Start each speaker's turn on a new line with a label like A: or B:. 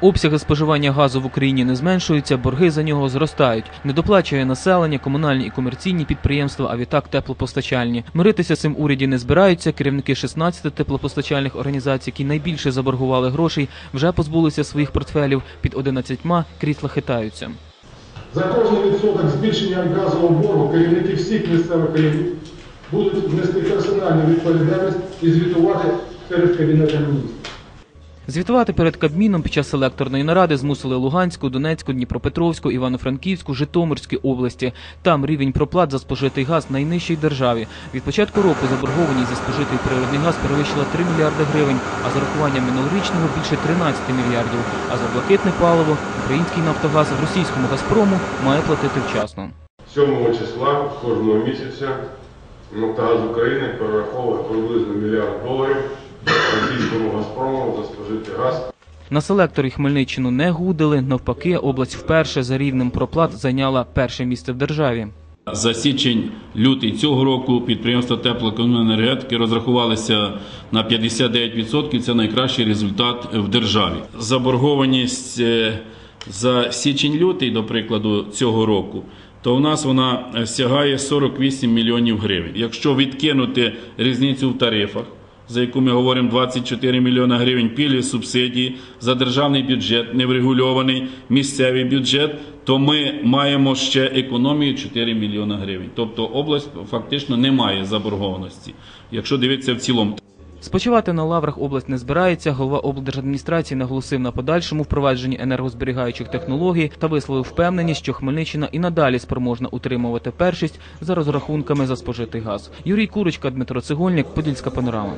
A: Обсяги споживання газу в Україні не зменшуються, борги за нього зростають. Недоплачує населення, комунальні і комерційні підприємства, а відтак теплопостачальні. Миритися цим уряді не збираються. Керівники 16 теплопостачальних організацій, які найбільше заборгували грошей, вже позбулися своїх портфелів. Під 11 крісла хитаються.
B: За кожний відсоток збільшення газового боргу керівники всіх місцевих рівнів будуть нести персональну відповідальність і звітувати перед Кабінетом міністрів.
A: Звітувати перед Кабміном під час електорної наради змусили Луганську, Донецьку, Дніпропетровську, Івано-Франківську, Житомирській області. Там рівень проплат за спожитий газ найнижчий державі. Від початку року заборгованість за спожитий природний газ перевищила 3 мільярди гривень, а з урахуванням минулорічного більше 13 мільярдів. А за блакитне паливо український Нафтогаз в російському Газпрому має платити вчасно.
C: 7 числа кожного місяця Нафтогаз України перераховує приблизно мільярд доларів російському Газпрому за спожитий газ.
A: На селекторі Хмельниччину не гудили. Навпаки, область вперше за рівнем проплат зайняла перше місце в державі.
D: За січень-лютий цього року підприємства теплокомунальної енергетики розрахувалися на 59%. Це найкращий результат в державі. Заборгованість е, за січень-лютий, до прикладу, цього року, то в нас вона сягає 48 мільйонів гривень. Якщо відкинути різницю в тарифах, за яку ми говоримо 24 мільйона гривень пільги, субсидії за державний бюджет, неврегульований місцевий бюджет, то ми маємо ще економію 4 мільйона гривень. Тобто область фактично не має заборгованості, якщо дивитися в цілому.
A: Спочивати на лаврах область не збирається. Голова облдержадміністрації наголосив на подальшому впровадженні енергозберігаючих технологій та висловив впевненість, що Хмельниччина і надалі спроможна утримувати першість за розрахунками за спожитий газ. Юрій Курочка, Дмитро Цегольник, Подільська панорама.